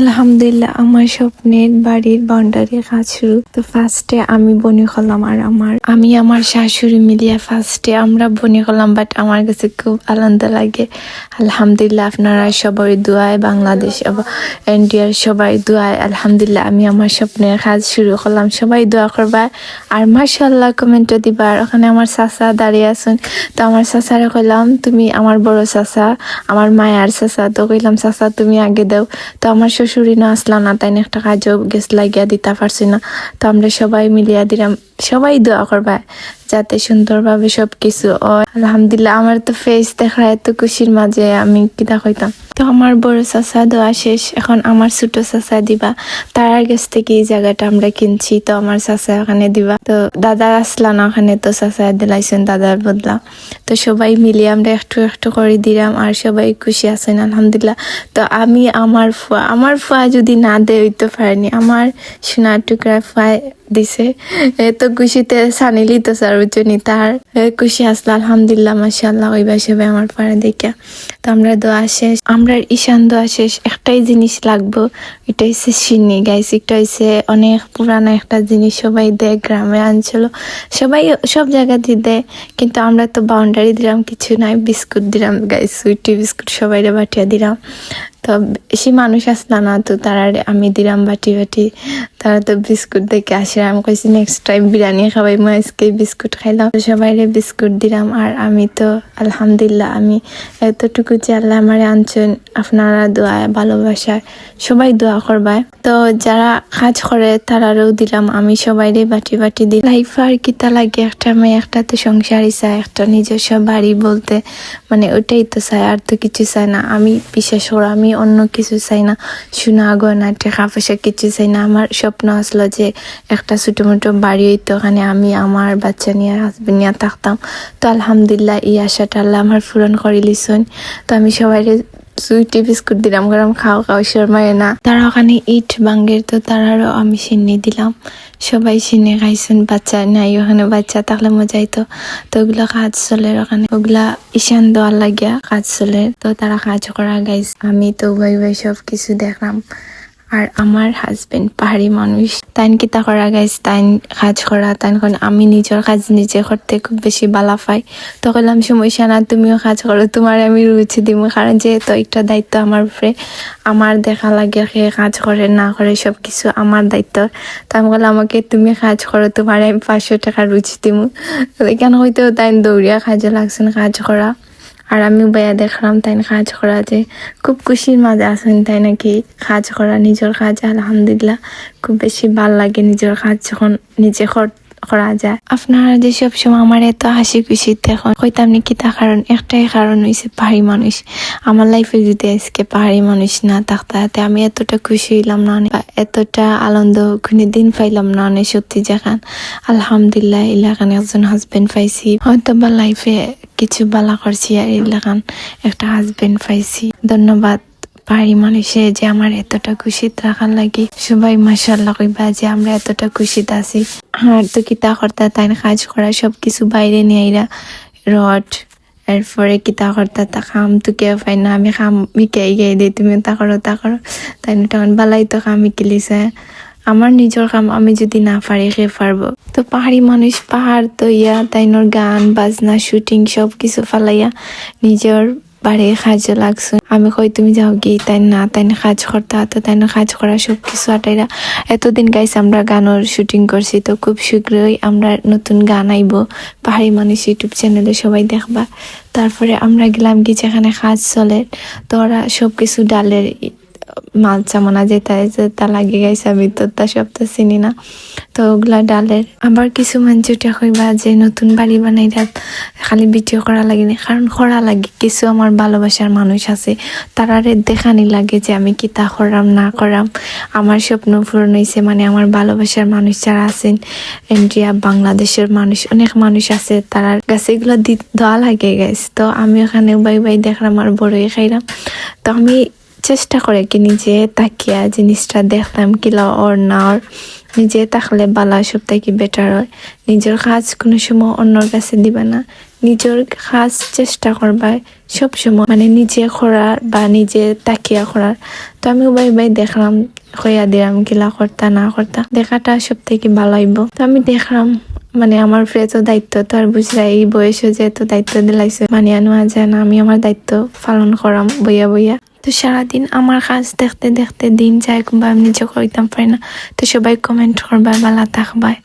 আলহামদুলিল্লাহ, আমার স্বপ্নের বাড়ির বাউন্ডারি কাজ শুরু। তো ফার্স্টে আমি বনি করলাম আর আমার আমি আমার শাশুড়ি মিলিয়ে ফার্স্টে আমরা বনি করলাম বাট আমার কাছে খুব আনন্দ লাগে। আলহামদুলিল্লাহ, আপনারা সবাই দোয়ায় বাংলাদেশ ইন্ডিয়ার সবাই দোয়ায়। আলহামদুলিল্লাহ, আমি আমার স্বপ্নের কাজ শুরু করলাম। সবাই দোয়া করবা। আর মাশাল্লাহ কমেন্টও দিবা। আর ওখানে আমার চাচা দাঁড়িয়ে আছেন। তো আমার চাচারে কইলাম, তুমি আমার বড় চাচা, আমার মায়ার চাচা। তো কইলাম, চাচা, তুমি আগে দাও। তো আমার শ্বশুরি না আসলাম না, তাই একটা কাজও গেছ লাগিয়া দিতে পারছি না। তো আমরা সবাই মিলিয়া দিলাম, সবাই দোয়া করবা। যাতে সুন্দরভাবে সব কিছু হয়। আলহামদুলিল্লাহ, আমার তো ফেস দেখা এত খুশির মাঝে আমি কিতা কইতাম। তো আমার বড় চাচা দোয়া শেষ, এখন আমার ছোট চাচা দিবা। তার কাছ থেকে এই জায়গাটা আমরা কিনছি, তো আমার চাচা ওখানে দিবা। তো দাদা আসলা না ওখানে, তো চাচা দিলাইছেন দাদার বদলা। তো সবাই মিলিয়ে আমরা একটু একটু করে দিলাম আর সবাই খুশি আছেন, আলহামদুলিল্লাহ। তো আমি, আমার ফুয়া আমার ফুয়া যদি না দে হইতে পারেনি। আমার সোনার টুকরা ফুয়া দিছে। তো খুশিতে সানিলি তো স্যার তার খুশি আসলো আলহামদুলিল্লাহ মাশাল্লাহ ওই বাসে আমার পাড়া দেখা। তো আমরা দোয়া শেষ। আমরা ঈশান দোয়া শেষ। একটাই জিনিস লাগবো এটা হচ্ছে সিন্নি। গাইস এটা হচ্ছে অনেক পুরানো একটা জিনিস। সবাই দেয় গ্রামে অঞ্চল সবাই সব জায়গাতে দেয়, কিন্তু আমরা তো বাউন্ডারি দিলাম, কিছু নাই। বিস্কুট দিলাম গাইস সুইটি বিস্কুট সবাই বাটিয়া দিলাম। তো বেশি মানুষ আসলা না তো তারা আমি দিলাম বাটি বাটি। তারা তো বিস্কুট দেখে আসে। আমি কইছি নেক্সট টাইম বিরিয়ানি খাবাই। মই আজকে বিস্কুট খাইলাম। তো সবাইরে বিস্কুট দিলাম। আর আমি তো, আলহামদুলিল্লাহ, আমি এতটুকু যে আল্লাহ আমার আনছেন, আপনারা দোয়া ভালোবাসা সবাই দোয়া করবায়। তো যারা কাজ করে, তারারও দিলাম। আমি সবাইরে বাটি বাটি দিই লাইফ আর কিতা লাগে? একটা মেয়ে, একটা তো সংসারই চায়। একটা নিজস্ব বাড়ি বলতে মানে ওটাই তো চায়। আর তো কিছু চায় না। আমি, বিশেষ করে আমি অন্য কিছু চাই না। সোনা গয়না টেকা পয়সা কিছু চাই না। আমার স্বপ্ন আসলো যে একটা ছোটো মোটো বাড়ি হইতো, ওখানে আমি আমার বাচ্চা নিয়ে হাজবেন্ড নিয়ে থাকতাম। তো আলহামদুলিল্লাহ এই আশাটা আল্লাহ আমার পূরণ করে তো আমি সবাই সুইটি বিস্কুট দিলাম, গরম খাও খাও শর্মায় না। তারা ওখানে ইট বাঙ্গের তো তারারও আমি সিন্নি দিলাম। সবাই সিনে খাইছেন, বাচ্চা নাই, ওখানে বাচ্চা থাকলে মজাই তো তো ওগুলো কাজ চলে ওখানে। ওগুলা ঈশান দেওয়ার লাগিয়া কাজ চলে, তো তারা কাজ করা গাইছে আমি তো ভাই ভাই সব কিছু দেখলাম। আর আমার হাজবেন্ড পাহাড়ি মানুষ। তাইন কিতা করা গাইস তাইন কাজ করা, তাইন কোন আমি নিজের কাজ নিজে করতে খুব বেশি বালা পাই। তো কইলাম সমস্যা না তুমিও কাজ করো, তোমার আমি রুচি দিব, কারণ যেহেতু একটা দায়িত্ব আমার উপরে, আমার দেখা লাগে সে কাজ করে, না করে সব কিছু আমার দায়িত্ব। তো আমি বললাম, আমাকে তুমি কাজ করো, তোমার আমি পাঁচশো টাকা রুচি দিব। কেন হয়তো তাই দৌড়িয়া কাজে লাগছেন কাজ করা। আর আমি বাইয়া দেখলাম, তাই কাজ করা যে খুব খুশির মাঝে আছেন, তাই নাকি কাজ করা, নিজের কাজ, আলহামদুলিল্লাহ। খুব বেশি ভালো লাগে নিজের কাজ যখন নিজে কর- যায়। আপনারা যে সব সময় আমার এত হাসি খুশি দেখুন, কইতাম নি কিতা কারণ একটাই কারণ হয়েছে পাহাড়ি মানুষ। আমার লাইফে যদি আজকে পাহাড়ি মানুষ না থাকতে হাতে আমি এতটা খুশি হইলাম না এতটা আনন্দ কোনো দিন পাইলাম না, অনেক সত্যি যেখান আলহামদুলিল্লাহ ইলাকান একজন হাজবেন্ড পাইছি। হয়তো বা লাইফে কিছু বালা করছি আর ইলাকান একটা হাজবেন্ড পাইছি। ধন্যবাদ পাহাড়ি মানুষে যে আমার এতটা খুশিতে রাখার লাগে। সবাই মাসাল্লাহ কইবা যে আমরা এতটা খুশিতে আছি। আর তো কিতা কর্তা তাই কাজ করা সব কিছু বাইরে নিয়ে আইরা। রড, এরপরে কিতা কর্তা, তা খাম, তো কেউ পাই না। আমি খাম বিকাই গাই দিই তুমি তা করো তা করো। তাই না তখন বালাই তো খাম মিকিলিছে আমার নিজের কাম আমি যদি না পারি সে পারব তো পাহাড়ি মানুষ পাহাড় তো ইয়া তাইনোর গান, বাজনা শুটিং সব কিছু ফালাইয়া নিজের বাড়ি কাজে লাগছে আমি কই তুমি যাও গিয়ে তাই না তাই কাজ করতে তো তাই না কাজ করা সব কিছু আটাইরা এতদিন গাইছে, আমরা গানের শুটিং করছি তো খুব শীঘ্রই আমরা নতুন গান আইব। পাহাড়ি মানুষ ইউটিউব চ্যানেলে সবাই দেখবা। তারপরে আমরা গেলাম কি, যেখানে কাজ চলে, তো ওরা সব কিছু ডালের ই- মাল চামনা যেটা তা লাগে গেছে, আমি তো তা সব তো চিনি না। তো ওগুলা ডালের। আবার কিছু মানুষ কইবা যে নতুন বাড়ি বানাই রাত খালি ভিডিও করা লাগে না কারণ করা লাগে কিছু আমার ভালোবাসার মানুষ আছে তারারে দেখানি লাগে যে আমি কি তা করাম না করাম আমার স্বপ্ন পূরণ হয়েছে মানে আমার ভালোবাসার মানুষ যারা আছেন ইন্ডিয়া বাংলাদেশের মানুষ অনেক মানুষ আছে তারার কাছে এগুলো দেওয়া লাগে গেছে তো আমি ওখানে বাই বাই দেখলাম আর বড়ই খাইলাম তো আমি চেষ্টা করে কি নিজে তাকিয়া জিনিসটা দেখলাম কিলা ওর না ওর। নিজে থাকলে বালা সব থেকে বেটার হয়। নিজের কাজ কোনো সময় অন্যর কাছে দিবে না। নিজের কাজ চেষ্টা করবাই সবসময় মানে নিজে করার বা নিজে তাকিয়া করার। তো আমি উবাই উবাই দেখলাম হইয়া দিলাম কিলা করতা না করতা। দেখাটা সব থেকে ভালো হইব তো আমি দেখলাম মানে আমার তো দায়িত্ব, তো আর বুঝলা এই বয়সে যে তো দায়িত্ব দিলাইছে। মানিয়া নেওয়া যায় না আমি আমার দায়িত্ব পালন করাম বইয়া বইয়া। তো সারাদিন আমার কাজ দেখতে দেখতে দিন যায় কিংবা আমি নিজে করিতাম পারি না। তো সবাই কমেন্ট করবা, বালা থাকবাই